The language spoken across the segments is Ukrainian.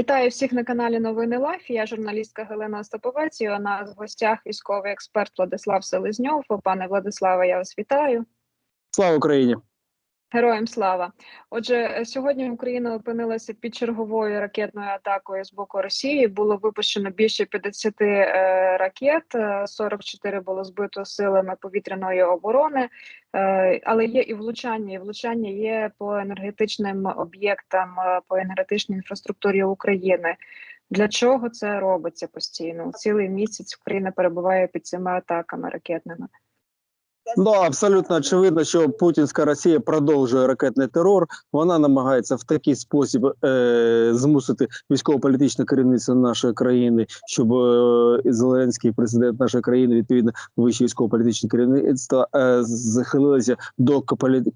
Вітаю всіх на каналі Новини Лайф. Я журналістка Галина Остаповець. і У нас в гостях військовий експерт Владислав Селезньов. Пане Владиславе, я вас вітаю. Слава Україні! Героям слава! Отже, сьогодні Україна опинилася під черговою ракетною атакою з боку Росії. Було випущено більше 50 е, ракет, е, 44 було збито силами повітряної оборони, е, але є і влучання. І влучання є по енергетичним об'єктам, е, по енергетичній інфраструктурі України. Для чого це робиться постійно? Цілий місяць Україна перебуває під цими атаками ракетними. Ну абсолютно очевидно, що путінська Росія продовжує ракетний терор. Вона намагається в такий спосіб е, змусити військово-політичне керівництво нашої країни, щоб е, Зеленський президент нашої країни, відповідно вище військово-політичне керівництво, е, захилилося до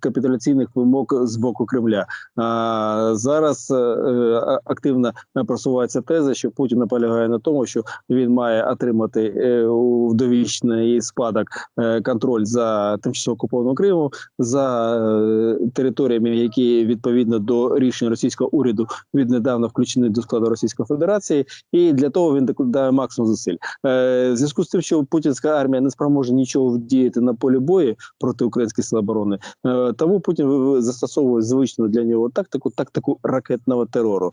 капітуляційних вимог з боку Кремля. А зараз е, е, активно просувається теза, що Путін наполягає на тому, що він має отримати е, довічний спадок е, контроль за тимчасово окупованим Кримом, за е, територіями, які відповідно до рішень російського уряду віднедавна включені до складу Російської Федерації, і для того він докладає максимум зусиль. Е, в зв'язку з тим, що путінська армія не спроможна нічого вдіяти на полі бою проти українських сил оборони, е, тому Путін застосовує звичну для нього тактику, тактику ракетного терору.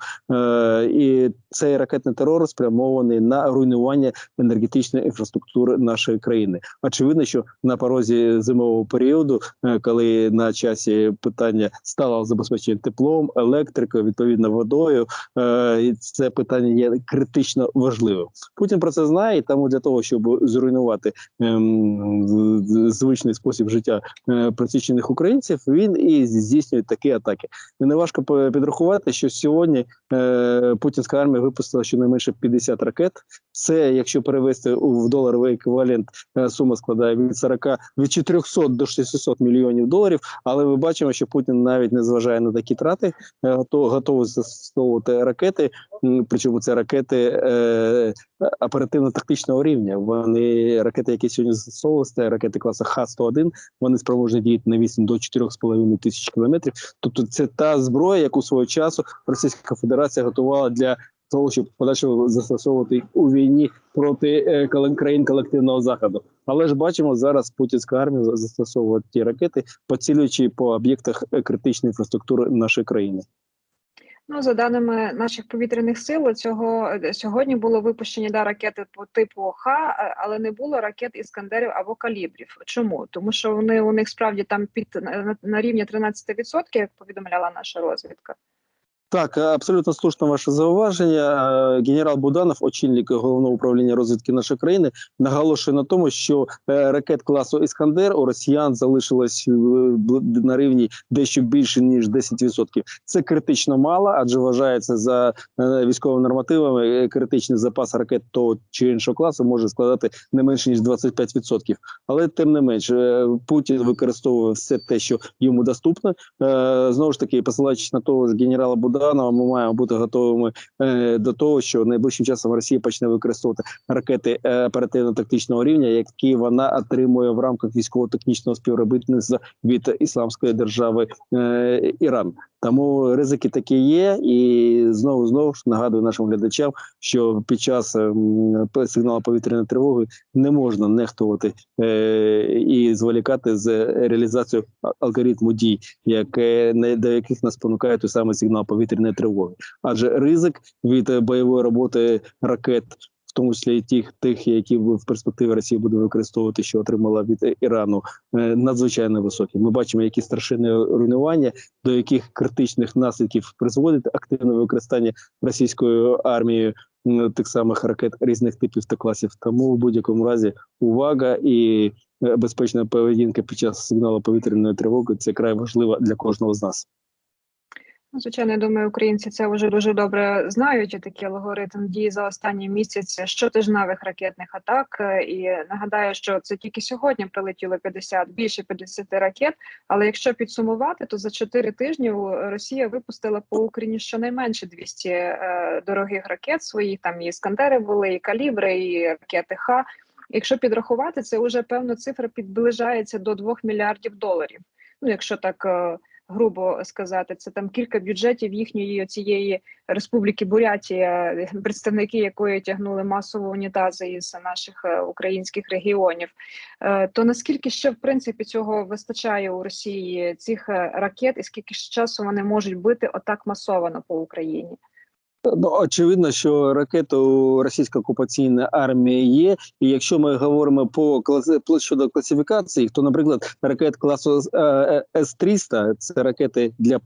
І цей ракетний терор спрямований на руйнування енергетичної інфраструктури нашої країни. Очевидно, що на порозі зимового періоду, е, коли на часі питання стало забезпечення теплом, електрикою, відповідно водою, е, і це питання є критично важливим. Путін про це знає, і тому для того, щоб зруйнувати ем, звичний спосіб життя е, просічених українців, він і здійснює такі атаки. І не важко по- підрахувати, що сьогодні путінська армія випустила щонайменше 50 ракет. Це, якщо перевести в доларовий еквівалент, сума складає від 40, від 400 до 600 мільйонів доларів. Але ми бачимо, що Путін навіть не зважає на такі трати, е, готовий застосовувати ракети. Причому це ракети е, оперативно-тактичного рівня. Вони ракети, які сьогодні застосовувалися, ракети класу Х-101, Вони спроможні діяти на 8 до 4,5 тисяч кілометрів. Тобто, це та зброя, яку свого часу Російська Федерація готувала для того, щоб подальшого застосовувати їх у війні проти е, країн колективного заходу. Але ж бачимо зараз путінська армія за- застосовує ті ракети, поцілюючи по об'єктах е, критичної інфраструктури нашої країни. Ну, за даними наших повітряних сил, цього е, сьогодні було випущені да, ракети по типу Х, але не було ракет іскандерів або калібрів. Чому? Тому що вони у них справді там під на, на рівні 13%, як повідомляла наша розвідка. Так, е, абсолютно слушне ваше зауваження. Е, Генерал Буданов, очільник головного управління розвідки нашої країни, наголошує на тому, що е, ракет класу Іскандер у росіян залишилось на рівні дещо більше ніж 10%. Це критично мало, адже вважається за військовими нормативами критичний запас ракет того чи іншого класу може складати не менше ніж 25%. Але тим не менш, Путін використовує все те, що йому доступно. Знову ж таки, посилаючись на того ж генерала Буданова, ми маємо бути готовими е, до того, що найближчим часом Росія почне використовувати ракети е, оперативно-тактичного рівня, які вона отримує в рамках військово-технічного співробітництва від ісламської держави е, Іран. Тому ризики такі є, і знову знову ж нагадую нашим глядачам, що під час ем, сигналу повітряної тривоги не можна нехтувати е, і зволікати з реалізацією алгоритму дій, не до яких нас спонукає той самий сигнал повітряної тривоги, адже ризик від е, бойової роботи ракет. В тому числі і тих, тих, які в перспективі Росія буде використовувати, що отримала від Ірану, е, надзвичайно високі. Ми бачимо, які страшенні руйнування, до яких критичних наслідків призводить активне використання російською армією тих самих ракет різних типів та класів. Тому в будь-якому разі увага і е, безпечна поведінка під час сигналу повітряної тривоги це край важливо для кожного з нас. Ну, Звичайно, я думаю, українці це вже дуже добре знають. і Такий алгоритм дії за останній місяць щотижневих ракетних атак. Е, І нагадаю, що це тільки сьогодні прилетіло 50, більше 50 ракет. Але якщо підсумувати, то за 4 тижні Росія випустила по Україні щонайменше 200 е, дорогих ракет своїх. Там і іскандери були, і калібри, і ракети Х. Якщо підрахувати, це вже певно цифра підближається до 2 мільярдів доларів. Ну, якщо так. е, грубо сказати. Це там кілька бюджетів їхньої цієї республіки Бурятія, представники якої тягнули масово унітази із наших е, українських регіонів. Е, То наскільки ще в принципі цього вистачає у Росії цих е, ракет, і скільки часу вони можуть бити отак масовано по Україні? Ну, очевидно, що ракети у російської окупаційної армії є. І якщо ми говоримо по щодо класифікації, то, наприклад, ракет класу е, С-300, це ракети для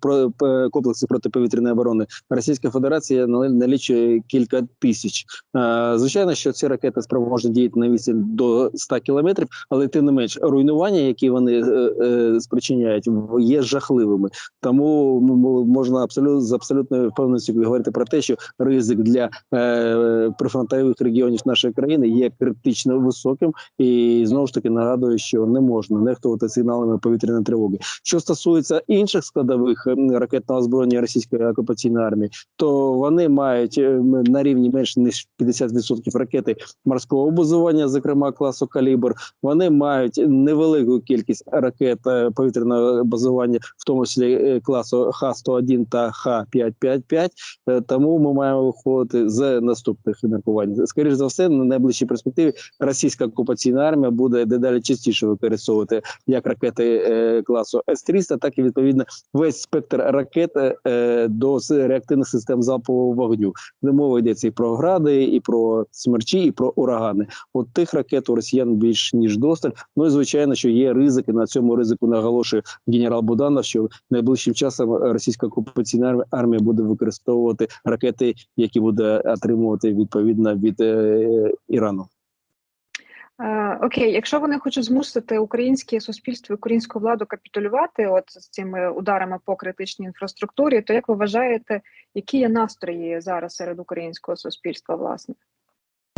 комплексів протиповітряної оборони. Російська Федерація налічує кілька тисяч. Е, Звичайно, що ці ракети спроможні діяти на відстань до 100 кілометрів, але тим не менш руйнування, які вони е, е, спричиняють, є жахливими. Тому можна абсолютно з абсолютною впевненістю говорити про те, що ризик для е, прифронтових регіонів нашої країни є критично високим, і знову ж таки нагадую, що не можна нехтувати сигналами повітряної тривоги. Що стосується інших складових ракетного озброєння російської окупаційної армії, то вони мають е, на рівні менше ніж 50% ракети морського базування, зокрема класу калібр. Вони мають невелику кількість ракет е, повітряного базування, в тому числі е, класу Х-101 та Х-555. Е, Тому ми маємо виходити з наступних міркувань. Скоріше за все, на найближчій перспективі російська окупаційна армія буде дедалі частіше використовувати як ракети е, класу С-300, так і відповідно весь спектр ракет е, до реактивних систем залпового вогню. Де мова йдеться і про гради, і про смерчі, і про урагани. От тих ракет у росіян більш ніж досталь. Ну і звичайно, що є ризики. На цьому ризику наголошує генерал Буданов, що найближчим часом російська окупаційна армія буде використовувати ракети, які буде отримувати відповідно від е, Ірану. Е, окей, якщо вони хочуть змусити українське суспільство, українську владу капітулювати, от з цими ударами по критичній інфраструктурі, то як ви вважаєте, які є настрої зараз серед українського суспільства, власне?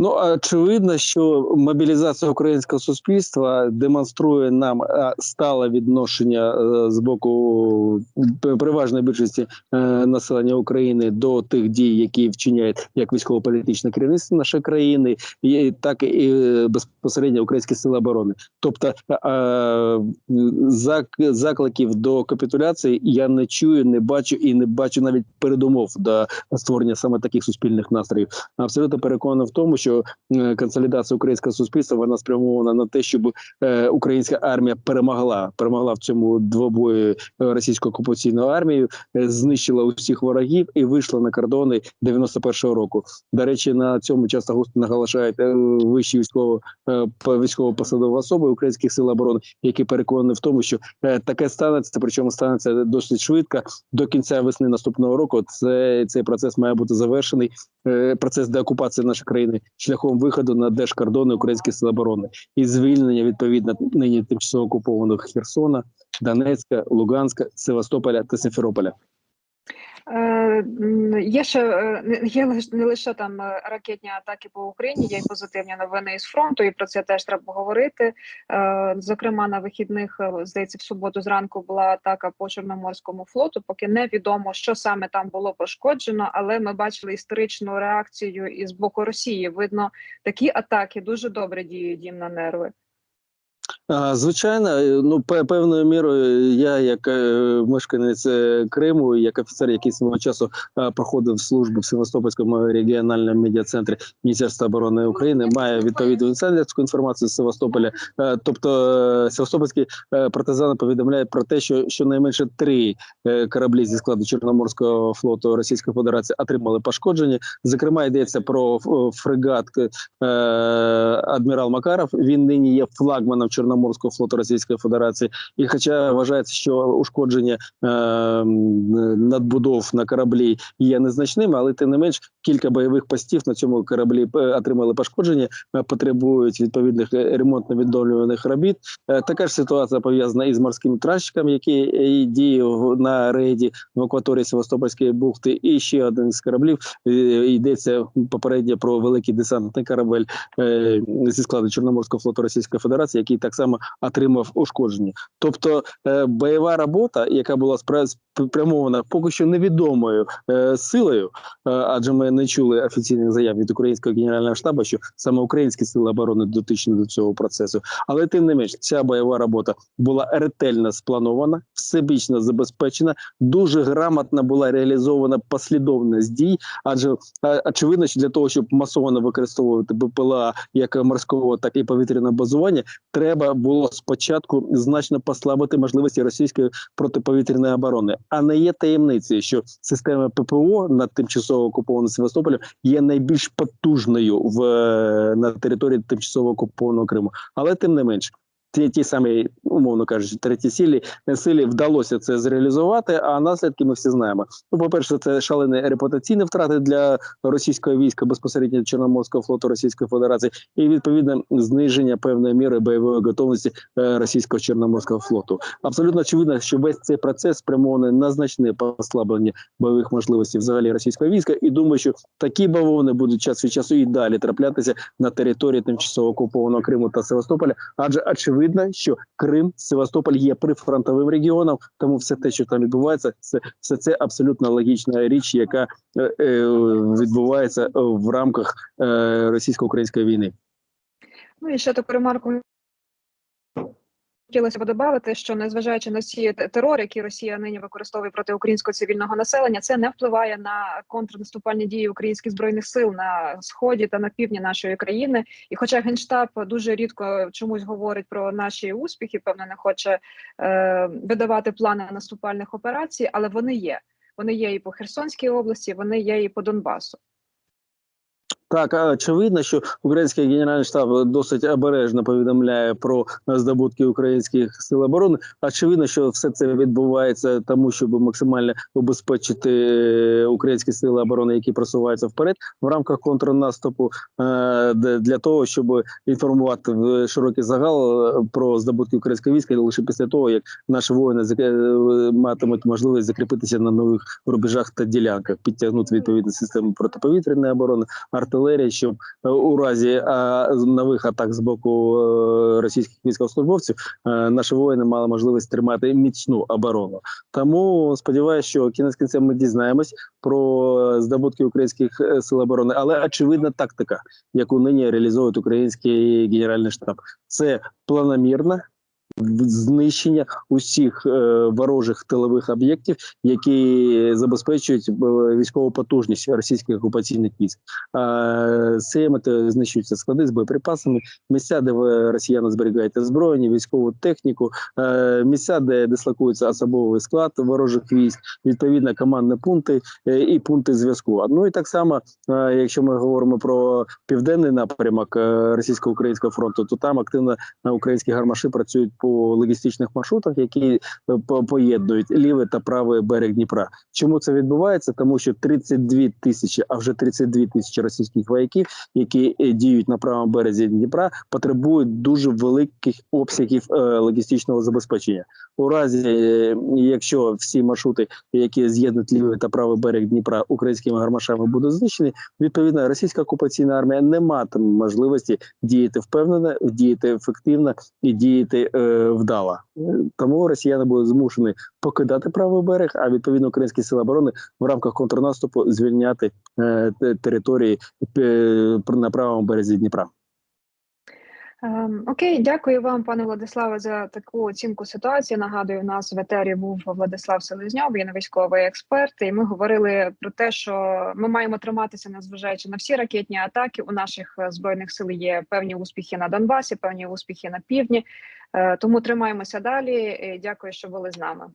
Ну очевидно, що мобілізація українського суспільства демонструє нам е, стале відношення е, з боку переважної більшості е, населення України до тих дій, які вчиняє як військово-політичне керівництво нашої країни, так і е, безпосередньо українські сили оборони. Тобто е, закликів до капітуляції я не чую, не бачу і не бачу навіть передумов до створення саме таких суспільних настроїв абсолютно переконаний в тому, що е, консолідація українського суспільства вона спрямована на те, щоб е, українська армія перемогла, перемогла в цьому двобої російською окупаційною армією, е, знищила усіх ворогів і вийшла на кордони 91-го року. До речі, на цьому часто густо наголошають вищі військово е, п- військово-посадові особи українських сил оборони, які переконані в тому, що таке станеться, причому станеться досить швидко до кінця весни наступного року. Це цей процес має бути завершений. Процес деокупації нашої країни шляхом виходу на держкордони українські сили оборони і звільнення відповідно нині тимчасово окупованих Херсона, Донецька, Луганська, Севастополя та Симферополя. Е, Є ще е, не- є не лише там е, ракетні атаки по Україні, є й позитивні новини із фронту, і про це теж треба говорити. Зокрема, на вихідних здається, в суботу зранку була атака по Чорноморському флоту. Поки невідомо, що саме там було пошкоджено, але ми бачили історичну реакцію із боку Росії. Видно, такі атаки дуже добре діють їм на нерви. Звичайно, е, ну певною мірою я, як е, мешканець е, Криму, як офіцер, який свого часу проходив службу в Севастопольському регіональному медіа-центрі Міністерства оборони України, має відповідну інсайдерську інформацію з Севастополя. Тобто Севастопольські партизани повідомляють про те, що щонайменше три кораблі зі складу Чорноморського флоту Російської Федерації отримали пошкодження. Зокрема, йдеться про фрегат адмірал Макаров. Він нині є флагманом Чорноморського флоту Російської Федерації. І хоча вважається, що ушкодження е, надбудов на кораблі є незначними, але тим не менш кілька бойових постів на цьому кораблі е, отримали пошкодження, е, потребують відповідних е, ремонтно-відновлюваних робіт. Е, Така ж ситуація пов'язана із морським тральщиком, який е, діє на рейді в акваторії Севастопольської бухти. І ще один з кораблів е, йдеться попередньо про великий десантний корабель е, зі складу Чорноморського флоту Російської Федерації, який так само отримав ушкодження. Тобто е, бойова робота, яка була спрямована поки що невідомою е, силою, е, адже ми не чули офіційних заяв від українського генерального штабу, що саме українські сили оборони дотичні до цього процесу. Але тим не менш, ця бойова робота була ретельно спланована, всебічно забезпечена, дуже грамотно була реалізована послідовність дій. Адже очевидно, що для того, щоб масово використовувати БПЛА як морського, так і повітряного базування, треба було спочатку значно послабити можливості російської протиповітряної оборони. А не є таємницею, що система ППО над тимчасово окупованим Севастополю є найбільш потужною в е, на території тимчасово окупованого Криму. Але тим не менш. Ті, ті самі, умовно кажучи, треті силі, силі вдалося це зреалізувати, а наслідки ми всі знаємо. Ну, по-перше, це шалені репутаційні втрати для російського війська безпосередньо Чорноморського флоту Російської Федерації, і відповідно зниження певної міри бойової готовності е, російського чорноморського флоту. Абсолютно очевидно, що весь цей процес спрямований на значне послаблення бойових можливостей взагалі російського війська. І думаю, що такі бавовни будуть час від часу і далі траплятися на території тимчасово окупованого Криму та Севастополя, адже очевидно, що Крим, Севастополь є прифронтовим регіоном, тому все те, що там відбувається, це все це абсолютно логічна річ, яка е, е, відбувається в рамках е, російсько-української війни. Ну і ще таку ремарку хотілося б додати, що незважаючи на всі те- терор, який Росія нині використовує проти українського цивільного населення, це не впливає на контрнаступальні дії українських збройних сил на сході та на півдні нашої країни. І, хоча генштаб дуже рідко чомусь говорить про наші успіхи, певно, не хоче е, видавати плани наступальних операцій, але вони є. Вони є і по Херсонській області, вони є і по Донбасу. Так, очевидно, що український генеральний штаб досить обережно повідомляє про здобутки українських сил оборони. Очевидно, що все це відбувається тому, щоб максимально убезпечити е, українські сили оборони, які просуваються вперед в рамках контрнаступу, е, для того, щоб інформувати в широкий загал е, про здобутки українського війська лише після того, як наші воїни е, матимуть можливість закріпитися на нових рубежах та ділянках, підтягнути відповідні системи протиповітряної оборони артилерії, щоб е, у разі нових атак з боку е, російських військовослужбовців е, наші воїни мали можливість тримати міцну оборону. Тому сподіваюся, що кінець кінцем ми дізнаємось про здобутки українських е, сил оборони, але очевидна тактика, яку нині реалізовує український генеральний штаб, це планомірна. Знищення усіх е, ворожих тилових об'єктів, які забезпечують е, військову потужність російських окупаційних військ. Цією знищуються склади з боєприпасами, місця, де росіяни зберігають озброєння, військову техніку, е, місця, де дислокується особовий склад ворожих військ, відповідно командні пункти і пункти зв'язку. Ну і так само, якщо ми говоримо про південний напрямок російсько-українського фронту, то там активно українські гармаші працюють по логістичних маршрутах, які е, по- поєднують лівий та правий берег Дніпра. Чому це відбувається? Тому що 32 тисячі, а вже 32 тисячі російських вояків, які е, діють на правому березі Дніпра, потребують дуже великих обсягів е, логістичного забезпечення. У разі, якщо всі маршрути, які з'єднують лівий та правий берег Дніпра українськими гармашами, будуть знищені, відповідно, російська окупаційна армія не матиме можливості діяти впевнено, діяти ефективно і діяти вдало. Е, Тому росіяни були змушені покидати правий берег, а відповідно українські сили оборони в рамках контрнаступу звільняти е, території е, на правому березі Дніпра. Ем, Окей, дякую вам, пане Владиславе, за таку оцінку ситуації. Нагадую, у нас в етері був Владислав Селезньов, він військовий експерт. І ми говорили про те, що ми маємо триматися, незважаючи на всі ракетні атаки. У наших е, збройних сил є певні успіхи на Донбасі, певні успіхи на півдні. Е, Тому тримаємося далі. І Дякую, що були з нами.